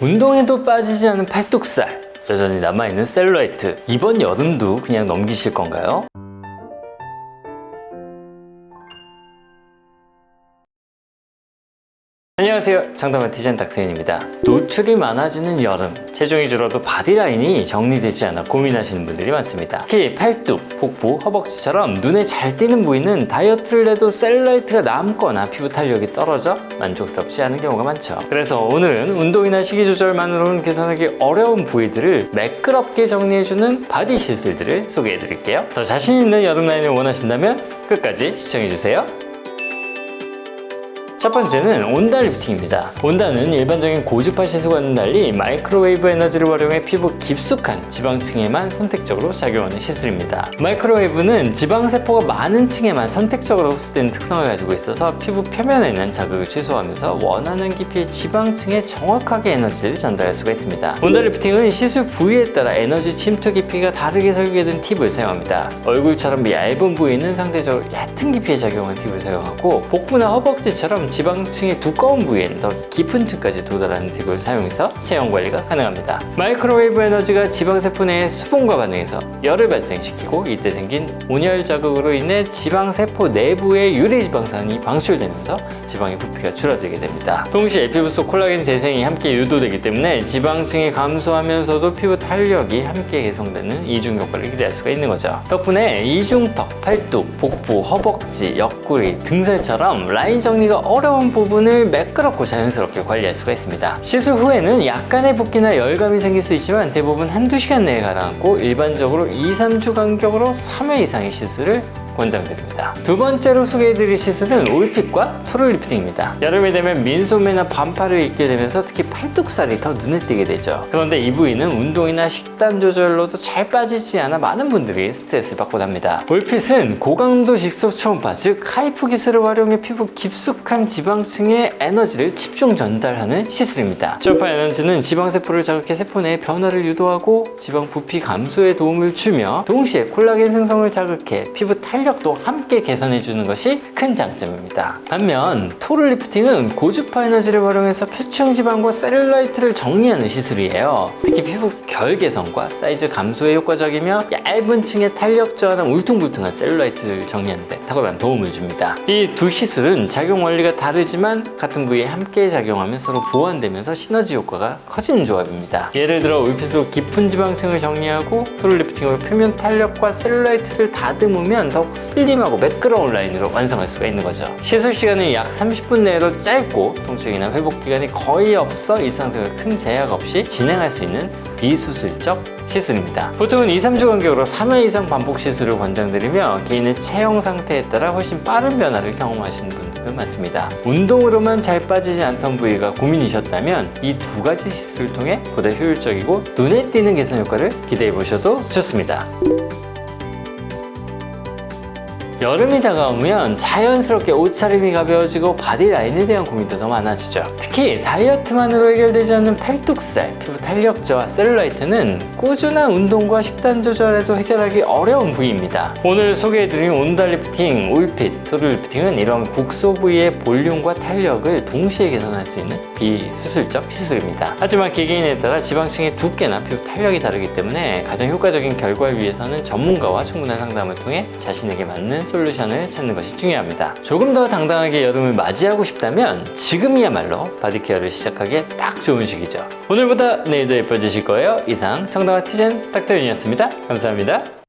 운동에도 빠지지 않은 팔뚝살 여전히 남아있는 셀룰라이트 이번 여름도 그냥 넘기실 건가요? 안녕하세요. 장담한 티젠 닥터인입니다. 노출이 많아지는 여름. 체중이 줄어도 바디라인이 정리되지 않아 고민하시는 분들이 많습니다. 특히 팔뚝, 복부, 허벅지처럼 눈에 잘 띄는 부위는 다이어트를 해도 셀룰라이트가 남거나 피부 탄력이 떨어져 만족스럽지 않은 경우가 많죠. 그래서 오늘은 운동이나 식이 조절만으로는 개선하기 어려운 부위들을 매끄럽게 정리해주는 바디 시술들을 소개해 드릴게요. 더 자신 있는 여름 라인을 원하신다면 끝까지 시청해주세요 첫 번째는 온다 리프팅입니다. 온다는 일반적인 고주파 시술과는 달리 마이크로웨이브 에너지를 활용해 피부 깊숙한 지방층에만 선택적으로 작용하는 시술입니다. 마이크로웨이브는 지방세포가 많은 층에만 선택적으로 흡수되는 특성을 가지고 있어서 피부 표면에 있는 자극을 최소화하면서 원하는 깊이의 지방층에 정확하게 에너지를 전달할 수가 있습니다. 온다 리프팅은 시술 부위에 따라 에너지 침투 깊이가 다르게 설계된 팁을 사용합니다. 얼굴처럼 얇은 부위는 상대적으로 얕은 깊이에 작용한 팁을 사용하고 복부나 허벅지처럼 지방층이 두꺼운 부위에는 더 깊은 층까지 도달하는 팁을 사용해서 체형 관리가 가능합니다. 마이크로웨이브 에너지가 지방세포 내의 수분과 반응해서 열을 발생시키고 이때 생긴 온열 자극으로 인해 지방세포 내부의 유리지방산이 방출되면서 지방의 부피가 줄어들게 됩니다. 동시에 피부 속 콜라겐 재생이 함께 유도되기 때문에 지방층이 감소하면서도 피부 탄력이 함께 개선되는 이중 효과를 기대할 수가 있는 거죠. 덕분에 이중턱, 팔뚝, 복부, 허벅지, 옆구리, 등살처럼 라인 정리가 어려 운 부분을 매끄럽고 자연스럽게 관리할 수가 있습니다. 시술 후에는 약간의 붓기나 열감이 생길 수 있지만 대부분 한두 시간 내에 가라앉고 일반적으로 2, 3주 간격으로 3회 이상의 시술을 권장드립니다. 두 번째로 소개해드릴 시술은 올핏과 토럴 리프팅입니다. 여름이 되면 민소매나 반팔을 입게 되면서 특히 팔뚝살이 더 눈에 띄게 되죠. 그런데 이 부위는 운동이나 식단 조절로도 잘 빠지지 않아 많은 분들이 스트레스를 받곤 합니다. 올핏은 고강도 직속 초음파, 즉 하이프 기술을 활용해 피부 깊숙한 지방층에 에너지를 집중 전달하는 시술입니다. 초음파 에너지는 지방세포를 자극해 세포 내의 변화를 유도하고 지방 부피 감소에 도움을 주며 동시에 콜라겐 생성을 자극해 피부 탄력도 함께 개선해 주는 것이 큰 장점입니다. 반면 토르 리프팅은 고주파 에너지를 활용해서 표층 지방과 셀룰라이트를 정리하는 시술이에요. 특히 피부 결 개선과 사이즈 감소에 효과적이며 얇은 층의 탄력 저하나 울퉁불퉁한 셀룰라이트를 정리하는 데 탁월한 도움을 줍니다. 이 두 시술은 작용 원리가 다르지만 같은 부위에 함께 작용하면 서로 보완되면서 시너지 효과가 커지는 조합입니다. 예를 들어 울핏으로 깊은 지방층을 정리하고 토르 리프팅으로 표면 탄력과 셀룰라이트를 다듬으면 더욱 슬림하고 매끄러운 라인으로 완성할 수가 있는 거죠. 시술 시간은 약 30분 내로 짧고 통증이나 회복 기간이 거의 없어 일상생활 큰 제약 없이 진행할 수 있는 비수술적 시술입니다. 보통은 2, 3주 간격으로 3회 이상 반복 시술을 권장드리며 개인의 체형 상태에 따라 훨씬 빠른 변화를 경험하시는 분들도 많습니다. 운동으로만 잘 빠지지 않던 부위가 고민이셨다면 이 두 가지 시술을 통해 보다 효율적이고 눈에 띄는 개선 효과를 기대해 보셔도 좋습니다. 여름이 다가오면 자연스럽게 옷차림이 가벼워지고 바디 라인에 대한 고민도 더 많아지죠. 특히 다이어트만으로 해결되지 않는 팔뚝살, 피부 탄력 저하, 셀룰라이트는 꾸준한 운동과 식단 조절에도 해결하기 어려운 부위입니다. 오늘 소개해드린 온달리프팅, 올핏, 토르리프팅은 이런 국소 부위의 볼륨과 탄력을 동시에 개선할 수 있는 비수술적 시술입니다. 하지만 개개인에 따라 지방층의 두께나 피부 탄력이 다르기 때문에 가장 효과적인 결과를 위해서는 전문가와 충분한 상담을 통해 자신에게 맞는 솔루션을 찾는 것이 중요합니다. 조금 더 당당하게 여름을 맞이하고 싶다면 지금이야말로 바디케어를 시작하기에 딱 좋은 시기죠. 오늘보다 내일도 예뻐지실 거예요. 이상 청담아 티젠 닥터윤이었습니다. 감사합니다.